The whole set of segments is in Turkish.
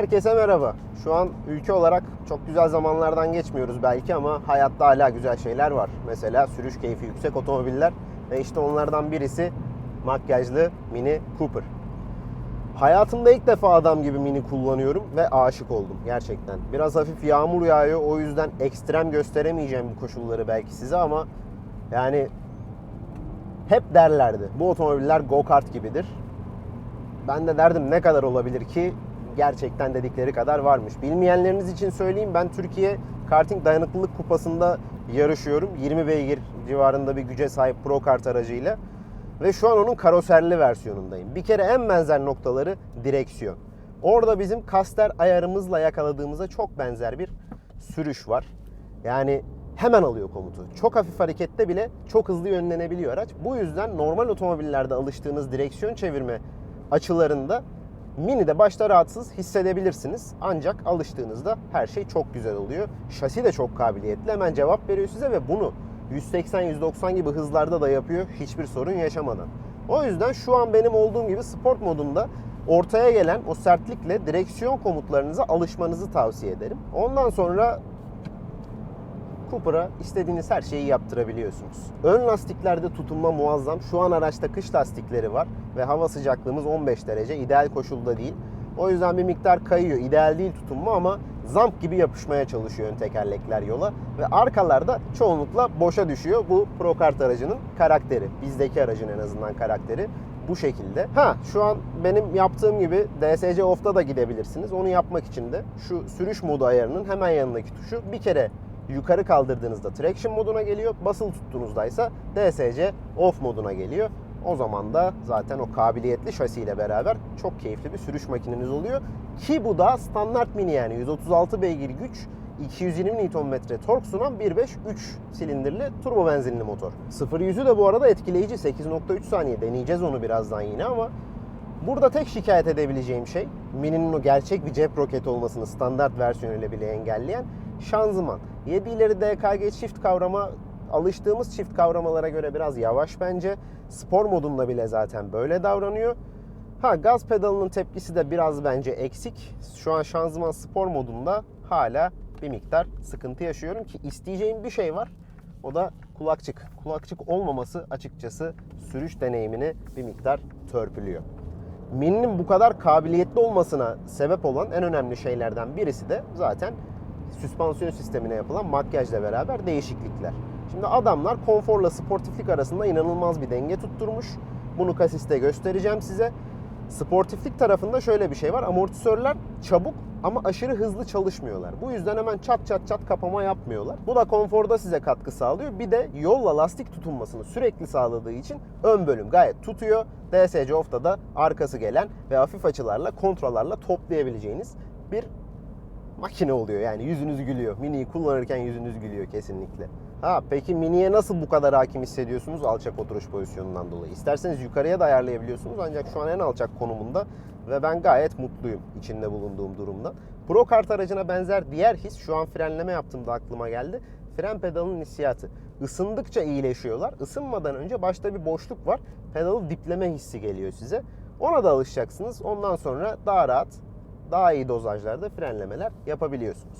Herkese merhaba. Şu an ülke olarak çok güzel zamanlardan geçmiyoruz belki ama hayatta hala güzel şeyler var. Mesela sürüş keyfi yüksek otomobiller ve işte onlardan birisi makyajlı Mini Cooper. Hayatımda ilk defa adam gibi Mini kullanıyorum ve aşık oldum gerçekten. Biraz hafif yağmur yağıyor o yüzden ekstrem gösteremeyeceğim bu koşulları belki size ama yani hep derlerdi. Bu otomobiller go-kart gibidir. Ben de derdim ne kadar olabilir ki gerçekten dedikleri kadar varmış. Bilmeyenleriniz için söyleyeyim ben Türkiye Karting Dayanıklılık Kupası'nda yarışıyorum. 20 beygir civarında bir güce sahip Pro Kart aracıyla. Ve şu an onun karoserli versiyonundayım. Bir kere en benzer noktaları direksiyon. Orada bizim kaster ayarımızla yakaladığımıza çok benzer bir sürüş var. Yani hemen alıyor komutu. Çok hafif harekette bile çok hızlı yönlenebiliyor araç. Bu yüzden normal otomobillerde alıştığınız direksiyon çevirme açılarında Mini'de başta rahatsız hissedebilirsiniz. Ancak alıştığınızda her şey çok güzel oluyor. Şasi de çok kabiliyetli. Hemen cevap veriyor size ve bunu 180-190 gibi hızlarda da yapıyor hiçbir sorun yaşamadan. O yüzden şu an benim olduğum gibi sport modunda ortaya gelen o sertlikle direksiyon komutlarınıza alışmanızı tavsiye ederim. Ondan sonra Cooper'a istediğiniz her şeyi yaptırabiliyorsunuz. Ön lastiklerde tutunma muazzam. Şu an araçta kış lastikleri var ve hava sıcaklığımız 15 derece. İdeal koşulda değil. O yüzden bir miktar kayıyor. İdeal değil tutunma ama zamp gibi yapışmaya çalışıyor ön tekerlekler yola. Ve arkalarda çoğunlukla boşa düşüyor. Bu Pro Kart aracının karakteri. Bizdeki aracın en azından karakteri bu şekilde. Ha şu an benim yaptığım gibi DSC Off'ta da gidebilirsiniz. Onu yapmak için de şu sürüş modu ayarının hemen yanındaki tuşu bir kere yukarı kaldırdığınızda traction moduna geliyor. Basılı tuttuğunuzda ise DSC off moduna geliyor. O zaman da zaten o kabiliyetli şasiyle beraber çok keyifli bir sürüş makineniz oluyor. Ki bu da standart mini yani 136 beygir güç 220 Nm tork sunan 1.5 3 silindirli turbo benzinli motor. 0-100'ü de bu arada etkileyici 8.3 saniye deneyeceğiz onu birazdan yine ama Burada tek şikayet edebileceğim şey Mini'nin o gerçek bir cep roketi olmasını standart versiyonuyla bile engelleyen şanzıman. 7 ileri DKG çift kavrama alıştığımız çift kavramalara göre biraz yavaş bence. Spor modunda bile zaten böyle davranıyor. Ha gaz pedalının tepkisi de biraz bence eksik. Şu an şanzıman spor modunda hala bir miktar sıkıntı yaşıyorum ki isteyeceğim bir şey var. O da kulakçık. Kulakçık olmaması açıkçası sürüş deneyimini bir miktar törpülüyor. Mini'nin bu kadar kabiliyetli olmasına sebep olan en önemli şeylerden birisi de zaten süspansiyon sistemine yapılan makyajla beraber değişiklikler. Şimdi adamlar konforla sportiflik arasında inanılmaz bir denge tutturmuş. Bunu kasiste göstereceğim size. Sportiflik tarafında şöyle bir şey var. Amortisörler çabuk ama aşırı hızlı çalışmıyorlar. Bu yüzden hemen çat çat çat kapama yapmıyorlar. Bu da konforda size katkı sağlıyor. Bir de yolla lastik tutunmasını sürekli sağladığı için ön bölüm gayet tutuyor. DSC Off'ta da arkası gelen ve hafif açılarla kontralarla toplayabileceğiniz bir makine oluyor. Yani yüzünüz gülüyor. Mini'yi kullanırken yüzünüz gülüyor kesinlikle. Ha peki Mini'ye nasıl bu kadar hakim hissediyorsunuz alçak oturuş pozisyonundan dolayı? İsterseniz yukarıya da ayarlayabiliyorsunuz ancak şu an en alçak konumunda ve ben gayet mutluyum içinde bulunduğum durumda. Pro Kart aracına benzer diğer his şu an frenleme yaptığımda aklıma geldi. Fren pedalının hissiyatı. Isındıkça iyileşiyorlar. Isınmadan önce başta bir boşluk var. Pedalı dipleme hissi geliyor size. Ona da alışacaksınız. Ondan sonra daha rahat, daha iyi dozajlarda frenlemeler yapabiliyorsunuz.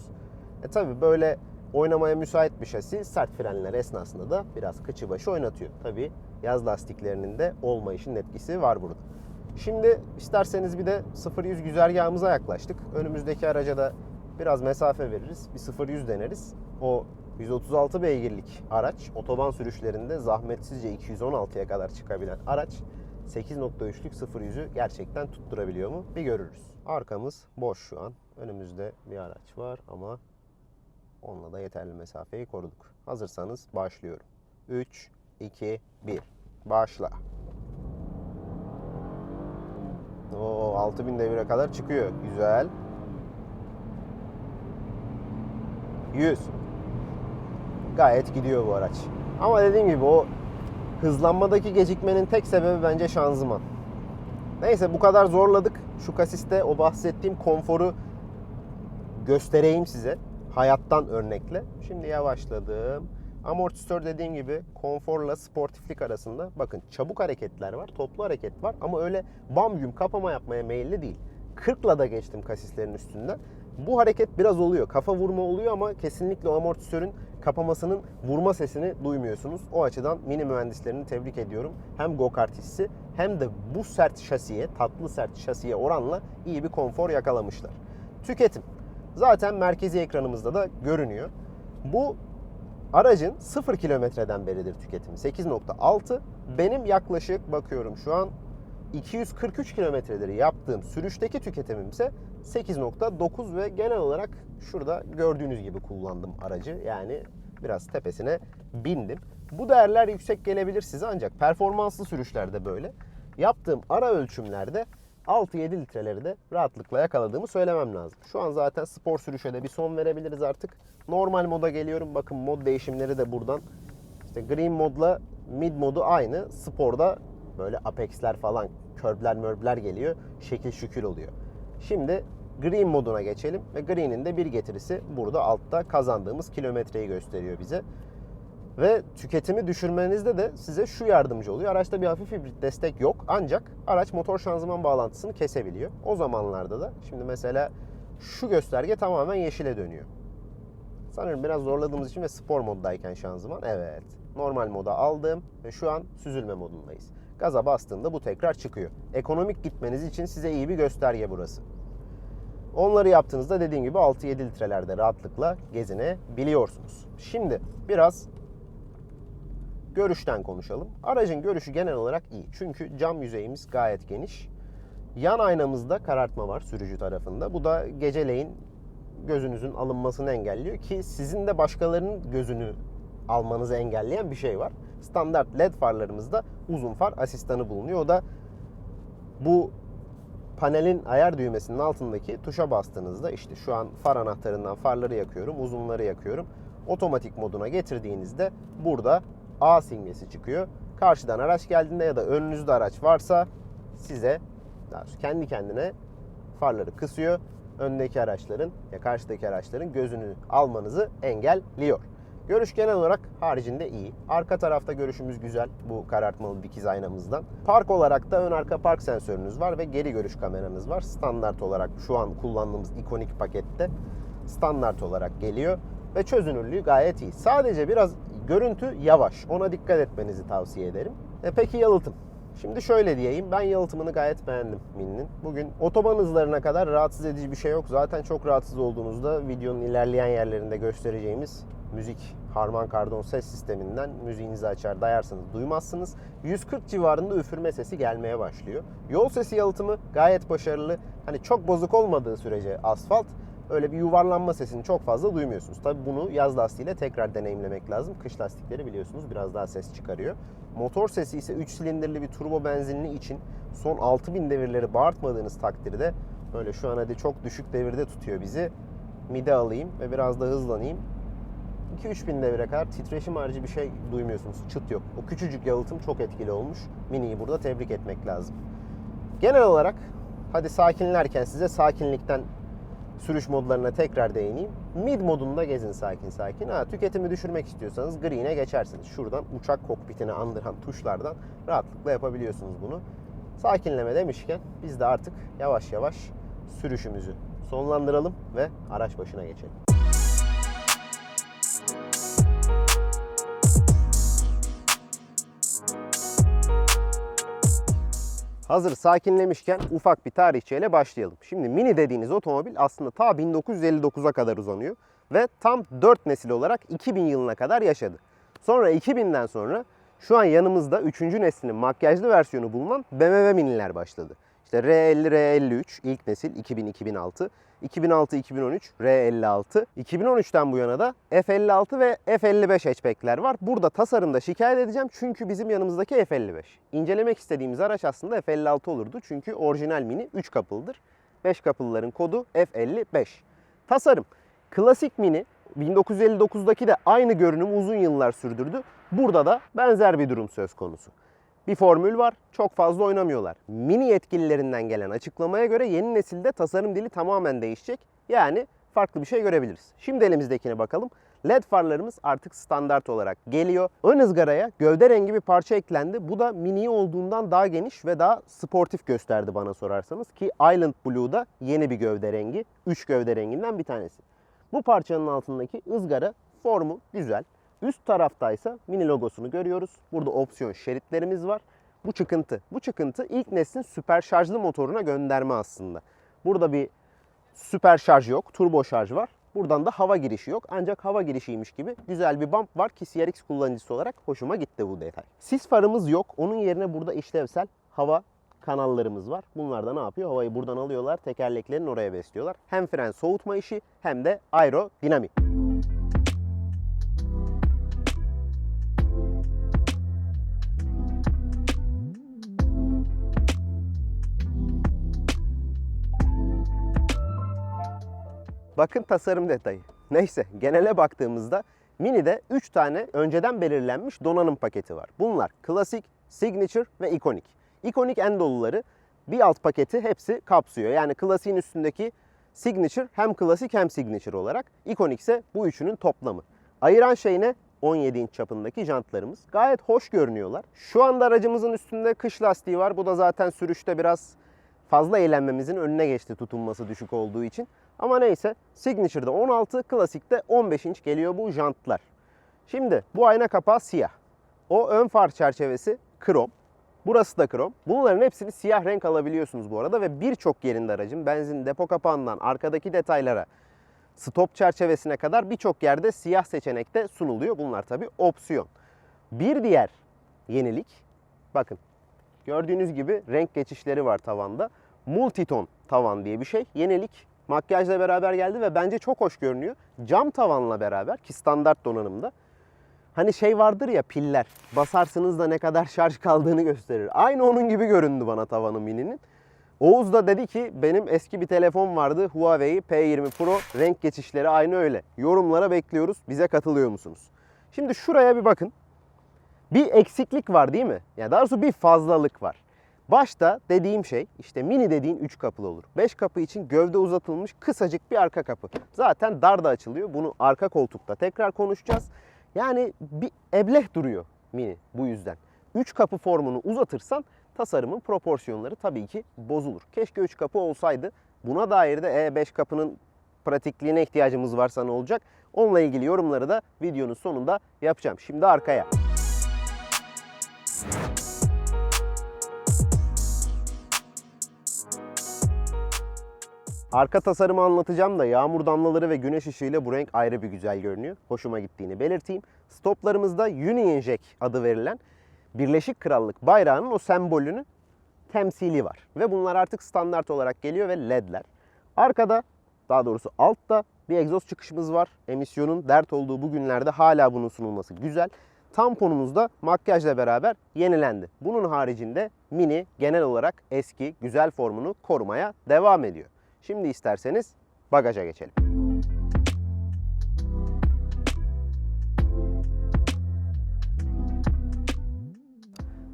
E tabi böyle oynamaya müsait bir şasi sert frenler esnasında da biraz kıçı başı oynatıyor. Tabi yaz lastiklerinin de olmayışın etkisi var burada. Şimdi isterseniz bir de 0-100 güzergahımıza yaklaştık. Önümüzdeki araca da biraz mesafe veririz. Bir 0-100 deneriz. O 136 beygirlik araç otoban sürüşlerinde zahmetsizce 216'ya kadar çıkabilen araç 8.3'lük 0-100'ü gerçekten tutturabiliyor mu? Bir görürüz. Arkamız boş şu an. Önümüzde bir araç var ama onunla da yeterli mesafeyi koruduk. Hazırsanız başlıyorum. 3, 2, 1. Başla. Oo, 6000 devire kadar çıkıyor. Güzel. 100. Gayet gidiyor bu araç. Ama dediğim gibi o hızlanmadaki gecikmenin tek sebebi bence şanzıman. Neyse bu kadar zorladık. Şu kasiste o bahsettiğim konforu göstereyim size. Hayattan örnekle. Şimdi yavaşladım. Amortisör dediğim gibi konforla sportiflik arasında bakın çabuk hareketler var, toplu hareket var ama öyle bam güm kapama yapmaya meyilli değil. 40'la da geçtim kasislerin üstünden. Bu hareket biraz oluyor. Kafa vurma oluyor ama kesinlikle o amortisörün kapamasının vurma sesini duymuyorsunuz. O açıdan mini mühendislerini tebrik ediyorum. Hem go-kart hissi hem de bu sert şasiye, tatlı sert şasiye oranla iyi bir konfor yakalamışlar. Tüketim. Zaten merkezi ekranımızda da görünüyor. Bu aracın 0 kilometreden beridir tüketimi 8.6. Benim yaklaşık bakıyorum şu an 243 kilometredir yaptığım sürüşteki tüketimim ise 8.9 ve genel olarak şurada gördüğünüz gibi kullandım aracı. Yani biraz tepesine bindim. Bu değerler yüksek gelebilir size ancak performanslı sürüşlerde böyle. Yaptığım ara ölçümlerde 6-7 litreleri de rahatlıkla yakaladığımı söylemem lazım. Şu an zaten spor sürüşe de bir son verebiliriz artık. Normal moda geliyorum. Bakın mod değişimleri de buradan. İşte green modla mid modu aynı. Sporda böyle apex'ler falan, körbler mörbler geliyor. Şekil şükür oluyor. Şimdi green moduna geçelim ve green'in de bir getirisi burada altta kazandığımız kilometreyi gösteriyor bize. Ve tüketimi düşürmenizde de size şu yardımcı oluyor. Araçta bir hafif hibrit destek yok ancak araç motor şanzıman bağlantısını kesebiliyor. O zamanlarda da şimdi mesela şu gösterge tamamen yeşile dönüyor. Sanırım biraz zorladığımız için ve spor moddayken şanzıman. Evet. Normal moda aldım ve şu an süzülme modundayız. Gaza bastığında bu tekrar çıkıyor. Ekonomik gitmeniz için size iyi bir gösterge burası. Onları yaptığınızda dediğim gibi 6-7 litrelerde rahatlıkla gezinebiliyorsunuz. Şimdi biraz görüşten konuşalım. Aracın görüşü genel olarak iyi. Çünkü cam yüzeyimiz gayet geniş. Yan aynamızda karartma var sürücü tarafında. Bu da geceleyin gözünüzün alınmasını engelliyor ki sizin de başkalarının gözünü almanızı engelleyen bir şey var. Standart led farlarımızda uzun far asistanı bulunuyor. O da bu panelin ayar düğmesinin altındaki tuşa bastığınızda işte şu an far anahtarından farları yakıyorum, uzunları yakıyorum. Otomatik moduna getirdiğinizde burada A simgesi çıkıyor. Karşıdan araç geldiğinde ya da önünüzde araç varsa size kendi kendine farları kısıyor. Öndeki araçların ya karşıdaki araçların gözünü almanızı engelliyor. Görüş genel olarak haricinde iyi. Arka tarafta görüşümüz güzel bu karartmalı dikiz aynamızdan. Park olarak da ön arka park sensörünüz var ve geri görüş kameranız var. Standart olarak şu an kullandığımız ikonik pakette standart olarak geliyor ve çözünürlüğü gayet iyi. Sadece biraz görüntü yavaş. Ona dikkat etmenizi tavsiye ederim. E peki yalıtım? Şimdi şöyle diyeyim. Ben yalıtımını gayet beğendim Mini'nin. Bugün otoban hızlarına kadar rahatsız edici bir şey yok. Zaten çok rahatsız olduğunuzda videonun ilerleyen yerlerinde göstereceğimiz müzik Harman Kardon ses sisteminden müziğinizi açar dayarsanız duymazsınız. 140 civarında üfürme sesi gelmeye başlıyor. Yol sesi yalıtımı gayet başarılı. Hani çok bozuk olmadığı sürece asfalt öyle bir yuvarlanma sesini çok fazla duymuyorsunuz. Tabi bunu yaz lastiğiyle tekrar deneyimlemek lazım. Kış lastikleri biliyorsunuz biraz daha ses çıkarıyor. Motor sesi ise 3 silindirli bir turbo benzinli için son 6000 devirleri bağırtmadığınız takdirde böyle şu an hadi çok düşük devirde tutuyor bizi. Mide alayım ve biraz da hızlanayım. 2-3 bin devire kadar titreşim harici bir şey duymuyorsunuz. Çıt yok. O küçücük yalıtım çok etkili olmuş. Mini'yi burada tebrik etmek lazım. Genel olarak hadi sakinlerken size sakinlikten sürüş modlarına tekrar değineyim. Mid modunda gezin sakin sakin. Ha, tüketimi düşürmek istiyorsanız green'e geçersiniz. Şuradan uçak kokpitini andıran tuşlardan rahatlıkla yapabiliyorsunuz bunu. Sakinleme demişken biz de artık yavaş yavaş sürüşümüzü sonlandıralım ve araç başına geçelim. Hazır sakinlemişken ufak bir tarihçeyle başlayalım. Şimdi Mini dediğiniz otomobil aslında ta 1959'a kadar uzanıyor ve tam 4 nesil olarak 2000 yılına kadar yaşadı. Sonra 2000'den sonra şu an yanımızda 3. neslinin makyajlı versiyonu bulunan BMW Mini'ler başladı. İşte R50, R53 ilk nesil 2000-2006, 2006-2013 R56, 2013'ten bu yana da F56 ve F55 hatchback'ler var. Burada tasarımda şikayet edeceğim çünkü bizim yanımızdaki F55. İncelemek istediğimiz araç aslında F56 olurdu çünkü orijinal Mini 3 kapılıdır. 5 kapılıların kodu F55. Tasarım. Klasik Mini 1959'daki de aynı görünümü uzun yıllar sürdürdü. Burada da benzer bir durum söz konusu. Bir formül var, çok fazla oynamıyorlar. Mini yetkililerinden gelen açıklamaya göre yeni nesilde tasarım dili tamamen değişecek. Yani farklı bir şey görebiliriz. Şimdi elimizdekine bakalım. LED farlarımız artık standart olarak geliyor. Ön ızgaraya gövde rengi bir parça eklendi. Bu da mini olduğundan daha geniş ve daha sportif gösterdi bana sorarsanız. Ki Island Blue'da yeni bir gövde rengi. 3 gövde renginden bir tanesi. Bu parçanın altındaki ızgara formu güzel. Üst taraftaysa mini logosunu görüyoruz. Burada opsiyon şeritlerimiz var. Bu çıkıntı. Bu çıkıntı ilk neslin süper şarjlı motoruna gönderme aslında. Burada bir süper şarj yok, turbo şarj var. Buradan da hava girişi yok. Ancak hava girişiymiş gibi güzel bir bump var ki CRX kullanıcısı olarak hoşuma gitti bu detay. Sis farımız yok. Onun yerine burada işlevsel hava kanallarımız var. Bunlar da ne yapıyor? Havayı buradan alıyorlar, tekerleklerin oraya besliyorlar. Hem fren soğutma işi hem de aerodinamik. Bakın tasarım detayı. Neyse genele baktığımızda Mini'de 3 tane önceden belirlenmiş donanım paketi var. Bunlar klasik, signature ve ikonik. İkonik en doluları bir alt paketi hepsi kapsıyor. Yani klasiğin üstündeki signature hem klasik hem signature olarak. ikonik ise bu üçünün toplamı. Ayıran şey ne? 17 inç çapındaki jantlarımız. Gayet hoş görünüyorlar. Şu anda aracımızın üstünde kış lastiği var. Bu da zaten sürüşte biraz fazla eğlenmemizin önüne geçti tutunması düşük olduğu için. Ama neyse Signature'da 16, Classic'te 15 inç geliyor bu jantlar. Şimdi bu ayna kapağı siyah. O ön far çerçevesi krom. Burası da krom. Bunların hepsini siyah renk alabiliyorsunuz bu arada ve birçok yerinde aracın benzin depo kapağından arkadaki detaylara stop çerçevesine kadar birçok yerde siyah seçenekte sunuluyor. Bunlar tabi opsiyon. Bir diğer yenilik bakın gördüğünüz gibi renk geçişleri var tavanda. Multiton tavan diye bir şey. Yenilik makyajla beraber geldi ve bence çok hoş görünüyor. Cam tavanla beraber ki standart donanımda. Hani şey vardır ya piller. Basarsınız da ne kadar şarj kaldığını gösterir. Aynı onun gibi göründü bana tavanı mininin. Oğuz da dedi ki benim eski bir telefon vardı Huawei P20 Pro renk geçişleri aynı öyle. Yorumlara bekliyoruz. Bize katılıyor musunuz? Şimdi şuraya bir bakın. Bir eksiklik var değil mi? Yani daha doğrusu bir fazlalık var. Başta dediğim şey işte mini dediğin 3 kapılı olur. 5 kapı için gövde uzatılmış kısacık bir arka kapı. Zaten dar da açılıyor. Bunu arka koltukta tekrar konuşacağız. Yani bir ebleh duruyor mini bu yüzden. 3 kapı formunu uzatırsan tasarımın proporsiyonları tabii ki bozulur. Keşke 3 kapı olsaydı. Buna dair de E5 kapının pratikliğine ihtiyacımız varsa ne olacak? Onunla ilgili yorumları da videonun sonunda yapacağım. Şimdi arkaya. Arka tasarımı anlatacağım da yağmur damlaları ve güneş ışığıyla bu renk ayrı bir güzel görünüyor. Hoşuma gittiğini belirteyim. Stoplarımızda Union Jack adı verilen Birleşik Krallık bayrağının o sembolünün temsili var. Ve bunlar artık standart olarak geliyor ve ledler. Arkada daha doğrusu altta bir egzoz çıkışımız var. Emisyonun dert olduğu bu günlerde hala bunun sunulması güzel. Tamponumuz da makyajla beraber yenilendi. Bunun haricinde Mini genel olarak eski güzel formunu korumaya devam ediyor. Şimdi isterseniz bagaja geçelim.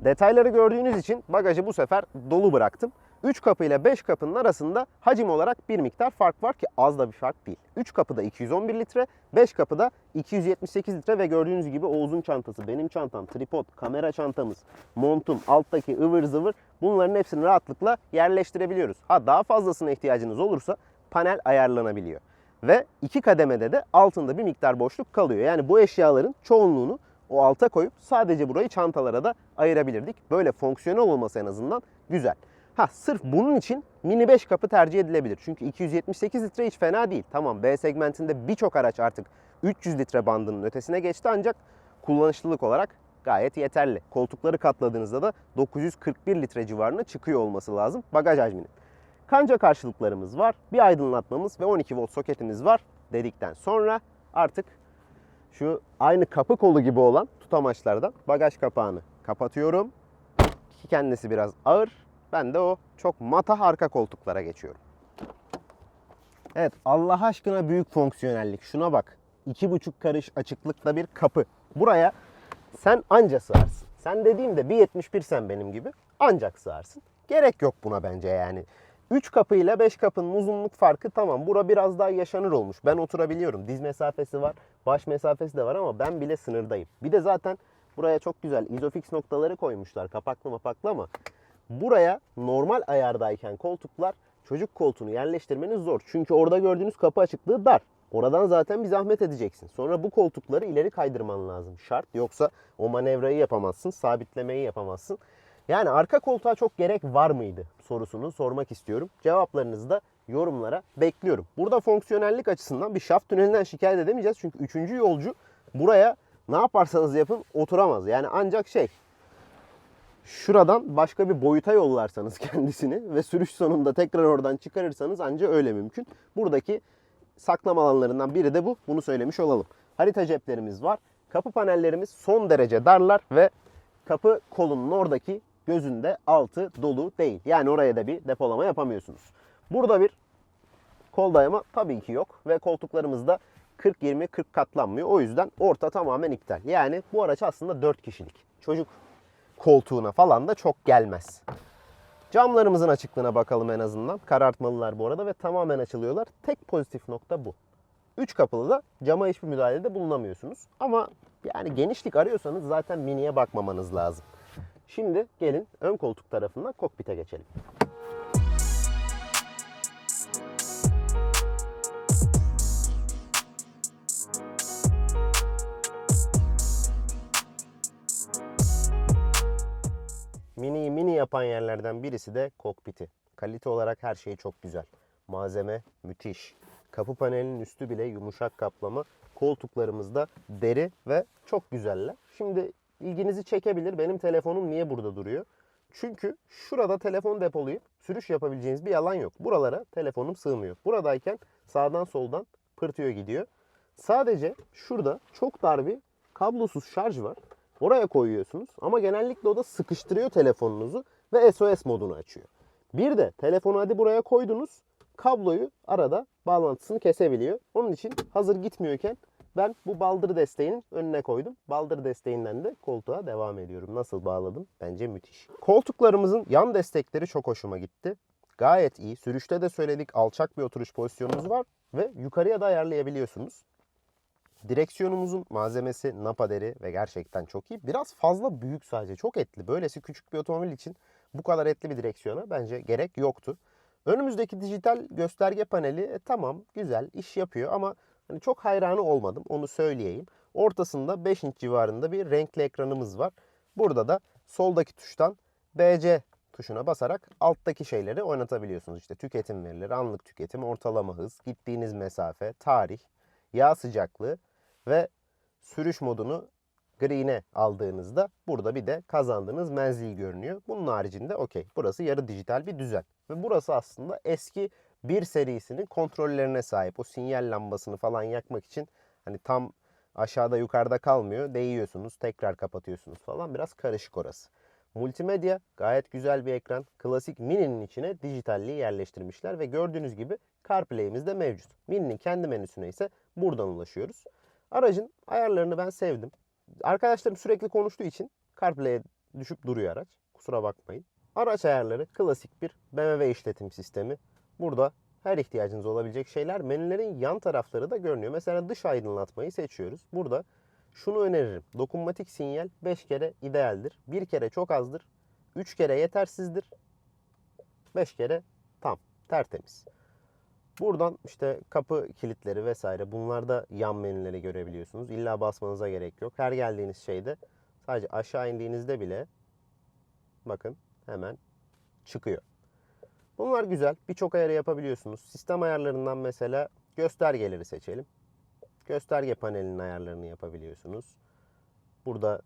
Detayları gördüğünüz için bagajı bu sefer dolu bıraktım. 3 kapı ile 5 kapının arasında hacim olarak bir miktar fark var ki az da bir fark değil. 3 kapıda 211 litre, 5 kapıda 278 litre ve gördüğünüz gibi Oğuz'un çantası, benim çantam, tripod, kamera çantamız, montum, alttaki ıvır zıvır bunların hepsini rahatlıkla yerleştirebiliyoruz. Ha daha fazlasına ihtiyacınız olursa panel ayarlanabiliyor. Ve iki kademede de altında bir miktar boşluk kalıyor. Yani bu eşyaların çoğunluğunu o alta koyup sadece burayı çantalara da ayırabilirdik. Böyle fonksiyonel olması en azından güzel. Ha sırf bunun için mini 5 kapı tercih edilebilir. Çünkü 278 litre hiç fena değil. Tamam B segmentinde birçok araç artık 300 litre bandının ötesine geçti ancak kullanışlılık olarak gayet yeterli. Koltukları katladığınızda da 941 litre civarına çıkıyor olması lazım bagaj hacminin. Kanca karşılıklarımız var, bir aydınlatmamız ve 12 volt soketimiz var dedikten sonra artık şu aynı kapı kolu gibi olan tutamaçlardan bagaj kapağını kapatıyorum. Ki kendisi biraz ağır. Ben de o çok mata arka koltuklara geçiyorum. Evet Allah aşkına büyük fonksiyonellik. Şuna bak. 2,5 karış açıklıkta bir kapı. Buraya sen anca sığarsın. Sen dediğimde 1.71 sen benim gibi ancak sığarsın. Gerek yok buna bence yani. 3 kapı ile 5 kapının uzunluk farkı tamam. Bura biraz daha yaşanır olmuş. Ben oturabiliyorum. Diz mesafesi var. Baş mesafesi de var ama ben bile sınırdayım. Bir de zaten buraya çok güzel izofix noktaları koymuşlar. Kapaklı mapaklı ama buraya normal ayardayken koltuklar çocuk koltuğunu yerleştirmeniz zor. Çünkü orada gördüğünüz kapı açıklığı dar. Oradan zaten bir zahmet edeceksin. Sonra bu koltukları ileri kaydırman lazım. Şart. Yoksa o manevrayı yapamazsın. Sabitlemeyi yapamazsın. Yani arka koltuğa çok gerek var mıydı sorusunu sormak istiyorum. Cevaplarınızı da yorumlara bekliyorum. Burada fonksiyonellik açısından bir şaft tünelinden şikayet edemeyeceğiz. Çünkü üçüncü yolcu buraya ne yaparsanız yapın oturamaz. Yani ancak şey şuradan başka bir boyuta yollarsanız kendisini ve sürüş sonunda tekrar oradan çıkarırsanız anca öyle mümkün. Buradaki saklama alanlarından biri de bu. Bunu söylemiş olalım. Harita ceplerimiz var. Kapı panellerimiz son derece darlar ve kapı kolunun oradaki gözünde altı dolu değil. Yani oraya da bir depolama yapamıyorsunuz. Burada bir kol dayama tabii ki yok ve koltuklarımız da 40-20-40 katlanmıyor. O yüzden orta tamamen iptal. Yani bu araç aslında 4 kişilik. Çocuk koltuğuna falan da çok gelmez. Camlarımızın açıklığına bakalım en azından. Karartmalılar bu arada ve tamamen açılıyorlar. Tek pozitif nokta bu. 3 kapılı da cama hiçbir müdahalede bulunamıyorsunuz. Ama yani genişlik arıyorsanız zaten miniye bakmamanız lazım. Şimdi gelin ön koltuk tarafından kokpite geçelim. Mini'yi mini yapan yerlerden birisi de kokpiti. Kalite olarak her şey çok güzel. Malzeme müthiş. Kapı panelinin üstü bile yumuşak kaplama. Koltuklarımız da deri ve çok güzeller. Şimdi ilginizi çekebilir. Benim telefonum niye burada duruyor? Çünkü şurada telefon depolayıp sürüş yapabileceğiniz bir alan yok. Buralara telefonum sığmıyor. Buradayken sağdan soldan pırtıyor gidiyor. Sadece şurada çok dar bir kablosuz şarj var. Oraya koyuyorsunuz ama genellikle o da sıkıştırıyor telefonunuzu ve SOS modunu açıyor. Bir de telefonu hadi buraya koydunuz. Kabloyu arada bağlantısını kesebiliyor. Onun için hazır gitmiyorken ben bu baldır desteğinin önüne koydum. Baldır desteğinden de koltuğa devam ediyorum. Nasıl bağladım? Bence müthiş. Koltuklarımızın yan destekleri çok hoşuma gitti. Gayet iyi. Sürüşte de söyledik alçak bir oturuş pozisyonumuz var ve yukarıya da ayarlayabiliyorsunuz. Direksiyonumuzun malzemesi napa deri ve gerçekten çok iyi. Biraz fazla büyük sadece. Çok etli. Böylesi küçük bir otomobil için bu kadar etli bir direksiyona bence gerek yoktu. Önümüzdeki dijital gösterge paneli e, tamam güzel iş yapıyor ama hani çok hayranı olmadım onu söyleyeyim. Ortasında 5 inç civarında bir renkli ekranımız var. Burada da soldaki tuştan BC tuşuna basarak alttaki şeyleri oynatabiliyorsunuz. İşte tüketim verileri, anlık tüketim, ortalama hız, gittiğiniz mesafe, tarih, yağ sıcaklığı ve sürüş modunu green'e aldığınızda burada bir de kazandığınız menzil görünüyor. Bunun haricinde okey. Burası yarı dijital bir düzen. Ve burası aslında eski bir serisinin kontrollerine sahip. O sinyal lambasını falan yakmak için hani tam aşağıda yukarıda kalmıyor. Değiyorsunuz, tekrar kapatıyorsunuz falan. Biraz karışık orası. Multimedya gayet güzel bir ekran. Klasik Mini'nin içine dijitalliği yerleştirmişler ve gördüğünüz gibi CarPlay'imiz de mevcut. Mini'nin kendi menüsüne ise buradan ulaşıyoruz. Aracın ayarlarını ben sevdim. Arkadaşlarım sürekli konuştuğu için CarPlay'e düşüp duruyor araç. Kusura bakmayın. Araç ayarları klasik bir BMW işletim sistemi. Burada her ihtiyacınız olabilecek şeyler menülerin yan tarafları da görünüyor. Mesela dış aydınlatmayı seçiyoruz. Burada şunu öneririm. Dokunmatik sinyal 5 kere idealdir. 1 kere çok azdır. 3 kere yetersizdir. 5 kere tam, tertemiz. Buradan işte kapı kilitleri vesaire bunlarda yan menüleri görebiliyorsunuz. İlla basmanıza gerek yok. Her geldiğiniz şeyde sadece aşağı indiğinizde bile bakın hemen çıkıyor. Bunlar güzel. Birçok ayarı yapabiliyorsunuz. Sistem ayarlarından mesela göstergeleri seçelim. Gösterge panelinin ayarlarını yapabiliyorsunuz. Burada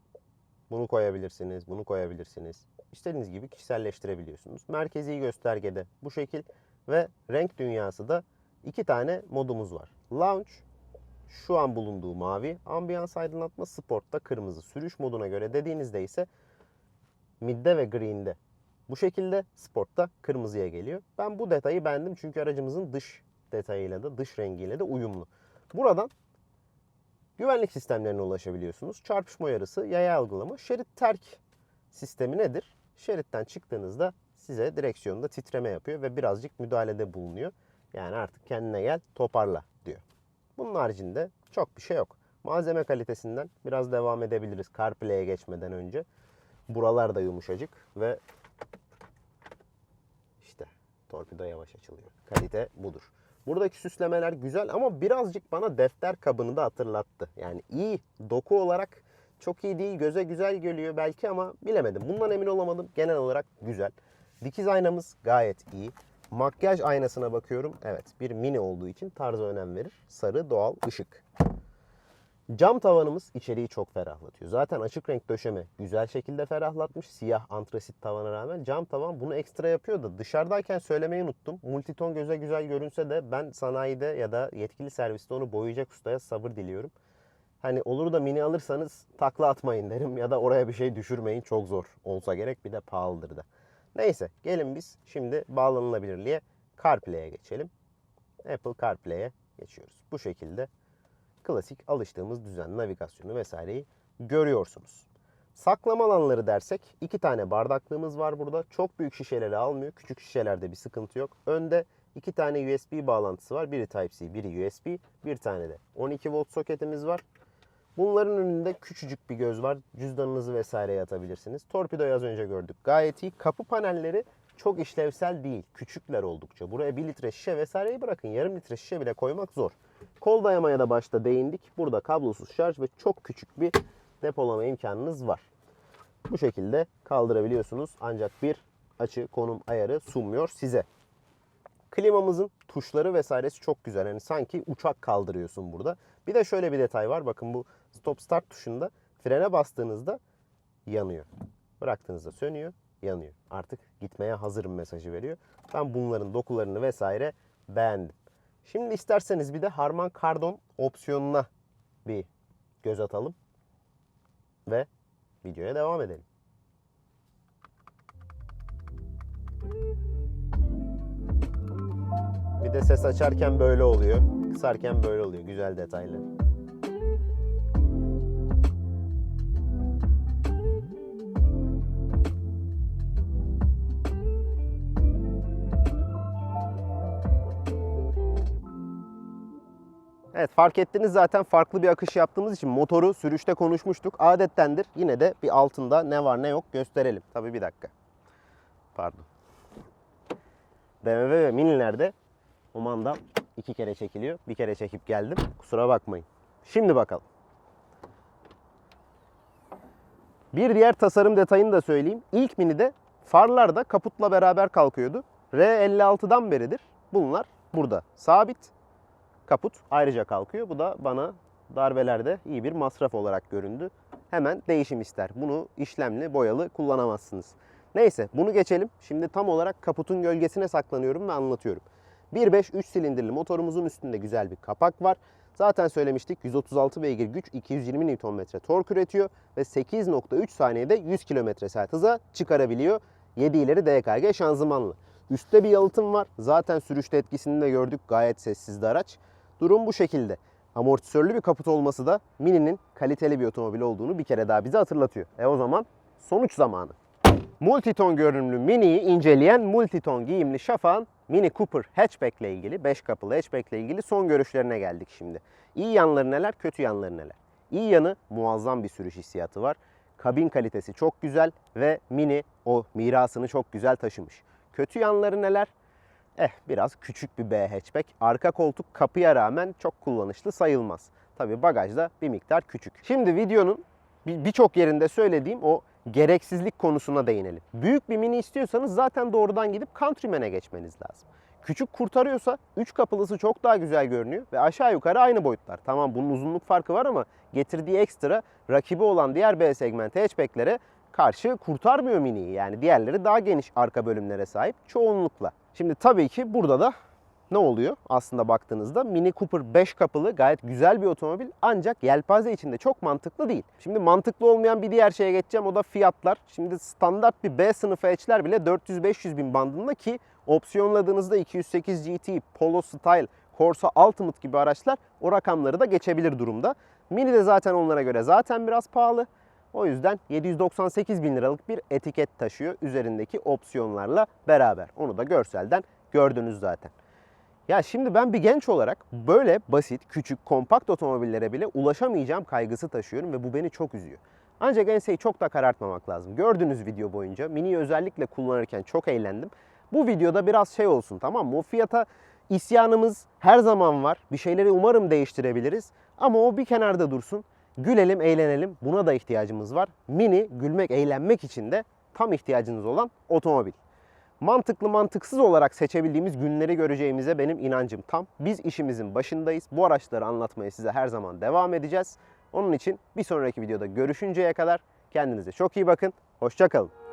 bunu koyabilirsiniz, bunu koyabilirsiniz. İstediğiniz gibi kişiselleştirebiliyorsunuz. Merkezi göstergede bu şekil ve renk dünyası da iki tane modumuz var. Lounge şu an bulunduğu mavi, ambiyans aydınlatma sportta kırmızı. Sürüş moduna göre dediğinizde ise midde ve green'de. Bu şekilde sportta kırmızıya geliyor. Ben bu detayı beğendim çünkü aracımızın dış detayıyla da dış rengiyle de uyumlu. Buradan güvenlik sistemlerine ulaşabiliyorsunuz. Çarpışma uyarısı, yaya algılama, şerit terk sistemi nedir? Şeritten çıktığınızda size direksiyonda titreme yapıyor ve birazcık müdahalede bulunuyor. Yani artık kendine gel, toparla diyor. Bunun haricinde çok bir şey yok. Malzeme kalitesinden biraz devam edebiliriz CarPlay'e geçmeden önce. Buralar da yumuşacık ve işte torpido yavaş açılıyor. Kalite budur. Buradaki süslemeler güzel ama birazcık bana defter kabını da hatırlattı. Yani iyi doku olarak çok iyi değil. Göze güzel geliyor belki ama bilemedim. Bundan emin olamadım. Genel olarak güzel. Dikiz aynamız gayet iyi. Makyaj aynasına bakıyorum. Evet bir mini olduğu için tarza önem verir. Sarı doğal ışık. Cam tavanımız içeriği çok ferahlatıyor. Zaten açık renk döşeme güzel şekilde ferahlatmış. Siyah antrasit tavana rağmen cam tavan bunu ekstra yapıyor da dışarıdayken söylemeyi unuttum. Multiton göze güzel görünse de ben sanayide ya da yetkili serviste onu boyayacak ustaya sabır diliyorum. Hani olur da mini alırsanız takla atmayın derim ya da oraya bir şey düşürmeyin çok zor olsa gerek bir de pahalıdır da. Neyse gelin biz şimdi bağlanılabilirliğe CarPlay'e geçelim. Apple CarPlay'e geçiyoruz. Bu şekilde klasik alıştığımız düzen, navigasyonu vesaireyi görüyorsunuz. Saklama alanları dersek iki tane bardaklığımız var burada. Çok büyük şişeleri almıyor. Küçük şişelerde bir sıkıntı yok. Önde iki tane USB bağlantısı var. Biri Type-C, biri USB. Bir tane de 12 volt soketimiz var. Bunların önünde küçücük bir göz var. Cüzdanınızı vesaire atabilirsiniz. Torpidoyu az önce gördük. Gayet iyi. Kapı panelleri çok işlevsel değil. Küçükler oldukça. Buraya 1 litre şişe vesaireyi bırakın. Yarım litre şişe bile koymak zor. Kol dayamaya da başta değindik. Burada kablosuz şarj ve çok küçük bir depolama imkanınız var. Bu şekilde kaldırabiliyorsunuz. Ancak bir açı konum ayarı sunmuyor size. Klimamızın tuşları vesairesi çok güzel. Yani sanki uçak kaldırıyorsun burada. Bir de şöyle bir detay var. Bakın bu stop start tuşunda frene bastığınızda yanıyor. Bıraktığınızda sönüyor, yanıyor. Artık gitmeye hazırım mesajı veriyor. Ben bunların dokularını vesaire beğendim. Şimdi isterseniz bir de Harman Kardon opsiyonuna bir göz atalım ve videoya devam edelim. Bir de ses açarken böyle oluyor, kısarken böyle oluyor. Güzel detaylı. Evet fark ettiniz zaten farklı bir akış yaptığımız için motoru sürüşte konuşmuştuk. Adettendir. Yine de bir altında ne var ne yok gösterelim. Tabii bir dakika. Pardon. BMW ve Mini'lerde o mandal iki kere çekiliyor. Bir kere çekip geldim. Kusura bakmayın. Şimdi bakalım. Bir diğer tasarım detayını da söyleyeyim. İlk Mini'de farlar da kaputla beraber kalkıyordu. R56'dan beridir bunlar burada sabit kaput ayrıca kalkıyor. Bu da bana darbelerde iyi bir masraf olarak göründü. Hemen değişim ister. Bunu işlemli, boyalı kullanamazsınız. Neyse bunu geçelim. Şimdi tam olarak kaputun gölgesine saklanıyorum ve anlatıyorum. 1.5 3 silindirli motorumuzun üstünde güzel bir kapak var. Zaten söylemiştik 136 beygir güç 220 Nm tork üretiyor ve 8.3 saniyede 100 km saat hıza çıkarabiliyor. 7 ileri DKG şanzımanlı. Üstte bir yalıtım var. Zaten sürüşte etkisini de gördük. Gayet sessizdi araç. Durum bu şekilde. Amortisörlü bir kaput olması da Mini'nin kaliteli bir otomobil olduğunu bir kere daha bize hatırlatıyor. E o zaman sonuç zamanı. Multiton görünümlü Mini'yi inceleyen Multiton giyimli Şafak'ın Mini Cooper hatchback ile ilgili, 5 kapılı hatchback ile ilgili son görüşlerine geldik şimdi. İyi yanları neler, kötü yanları neler? İyi yanı muazzam bir sürüş hissiyatı var. Kabin kalitesi çok güzel ve Mini o mirasını çok güzel taşımış. Kötü yanları neler? Eh biraz küçük bir B hatchback. Arka koltuk kapıya rağmen çok kullanışlı sayılmaz. Tabi bagajda bir miktar küçük. Şimdi videonun bir- birçok yerinde söylediğim o gereksizlik konusuna değinelim. Büyük bir mini istiyorsanız zaten doğrudan gidip Countryman'e geçmeniz lazım. Küçük kurtarıyorsa 3 kapılısı çok daha güzel görünüyor ve aşağı yukarı aynı boyutlar. Tamam bunun uzunluk farkı var ama getirdiği ekstra rakibi olan diğer B segmenti hatchbacklere karşı kurtarmıyor miniyi. Yani diğerleri daha geniş arka bölümlere sahip çoğunlukla. Şimdi tabii ki burada da ne oluyor aslında baktığınızda Mini Cooper 5 kapılı gayet güzel bir otomobil ancak yelpaze içinde çok mantıklı değil. Şimdi mantıklı olmayan bir diğer şeye geçeceğim o da fiyatlar. Şimdi standart bir B sınıfı hatchler bile 400-500 bin bandında ki opsiyonladığınızda 208 GT, Polo Style, Corsa Ultimate gibi araçlar o rakamları da geçebilir durumda. Mini de zaten onlara göre zaten biraz pahalı. O yüzden 798 bin liralık bir etiket taşıyor üzerindeki opsiyonlarla beraber. Onu da görselden gördünüz zaten. Ya şimdi ben bir genç olarak böyle basit, küçük, kompakt otomobillere bile ulaşamayacağım kaygısı taşıyorum ve bu beni çok üzüyor. Ancak enseyi çok da karartmamak lazım. Gördüğünüz video boyunca Mini'yi özellikle kullanırken çok eğlendim. Bu videoda biraz şey olsun tamam mı? O fiyata isyanımız her zaman var. Bir şeyleri umarım değiştirebiliriz. Ama o bir kenarda dursun. Gülelim, eğlenelim. Buna da ihtiyacımız var. Mini, gülmek, eğlenmek için de tam ihtiyacınız olan otomobil. Mantıklı mantıksız olarak seçebildiğimiz günleri göreceğimize benim inancım tam. Biz işimizin başındayız. Bu araçları anlatmaya size her zaman devam edeceğiz. Onun için bir sonraki videoda görüşünceye kadar kendinize çok iyi bakın. Hoşçakalın.